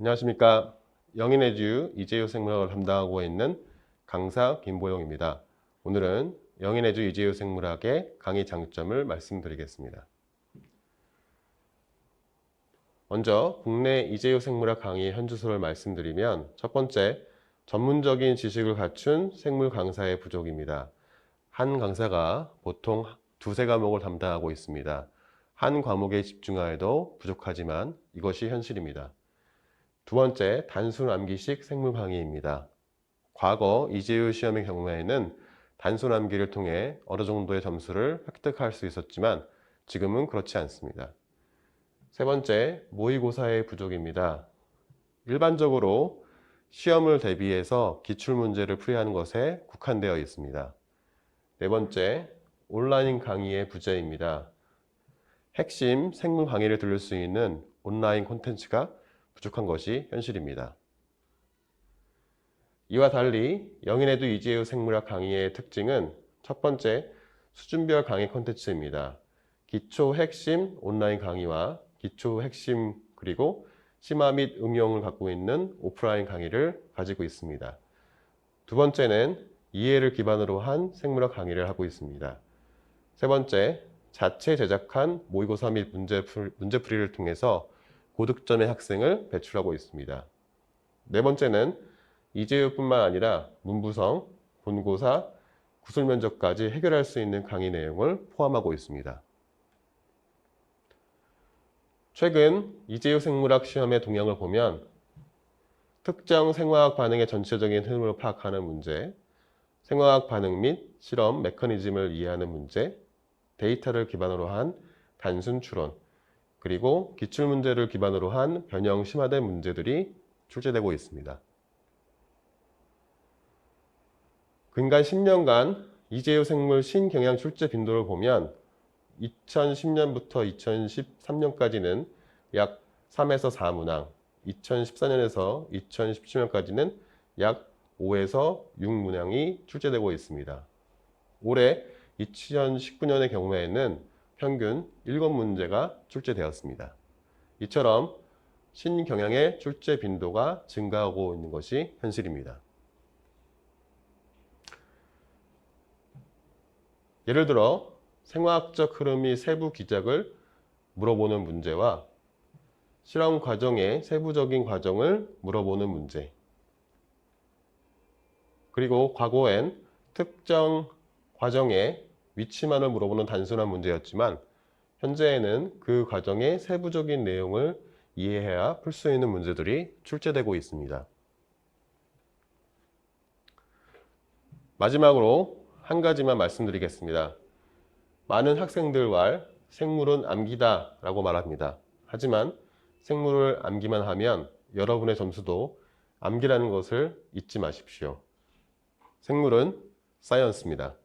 안녕하십니까. 영인의 주 이재유 생물학을 담당하고 있는 강사 김보영입니다. 오늘은 영인의 주 이재유 생물학의 강의 장점을 말씀드리겠습니다. 먼저 국내 이재유 생물학 강의 현주소를 말씀드리면 첫 번째, 전문적인 지식을 갖춘 생물 강사의 부족입니다. 한 강사가 보통 두세 과목을 담당하고 있습니다. 한 과목에 집중하여도 부족하지만 이것이 현실입니다. 두 번째, 단순 암기식 생물 강의입니다. 과거 이재유 시험의 경우에는 단순 암기를 통해 어느 정도의 점수를 획득할 수 있었지만 지금은 그렇지 않습니다. 세 번째, 모의고사의 부족입니다. 일반적으로 시험을 대비해서 기출문제를 풀이하는 것에 국한되어 있습니다. 네 번째, 온라인 강의의 부재입니다. 핵심 생물 강의를 들을 수 있는 온라인 콘텐츠가 부족한 것이 현실입니다. 이와 달리 영인에도 이재우 생물학 강의의 특징은 첫 번째, 수준별 강의 콘텐츠입니다. 기초 핵심 온라인 강의와 기초 핵심 그리고 심화 및 응용을 갖고 있는 오프라인 강의를 가지고 있습니다. 두 번째는 이해를 기반으로 한 생물학 강의를 하고 있습니다. 세 번째, 자체 제작한 모의고사 및 문제풀, 문제풀이를 통해서 고득점의 학생을 배출하고 있습니다. 네 번째는 이재유뿐만 아니라 문부성, 본고사, 구술 면접까지 해결할 수 있는 강의 내용을 포함하고 있습니다. 최근 이재유 생물학 시험의 동향을 보면 특정 생화학 반응의 전체적인 흐름을 파악하는 문제, 생화학 반응 및 실험 메커니즘을 이해하는 문제, 데이터를 기반으로 한 단순 추론, 그리고 기출문제를 기반으로 한 변형 심화된 문제들이 출제되고 있습니다. 근간 10년간 이재유 생물 신경향 출제 빈도를 보면 2010년부터 2013년까지는 약 3에서 4문항, 2014년에서 2017년까지는 약 5에서 6문항이 출제되고 있습니다. 올해 2019년의 경우에는 평균 7문제가 출제되었습니다. 이처럼 신경향의 출제 빈도가 증가하고 있는 것이 현실입니다. 예를 들어 생화학적 흐름이 세부 기작을 물어보는 문제와 실험 과정의 세부적인 과정을 물어보는 문제 그리고 과거엔 특정 과정의 위치만을 물어보는 단순한 문제였지만 현재에는 그 과정의 세부적인 내용을 이해해야 풀 수 있는 문제들이 출제되고 있습니다. 마지막으로 한 가지만 말씀드리겠습니다. 많은 학생들과 생물은 암기다 라고 말합니다. 하지만 생물을 암기만 하면 여러분의 점수도 암기라는 것을 잊지 마십시오. 생물은 사이언스입니다.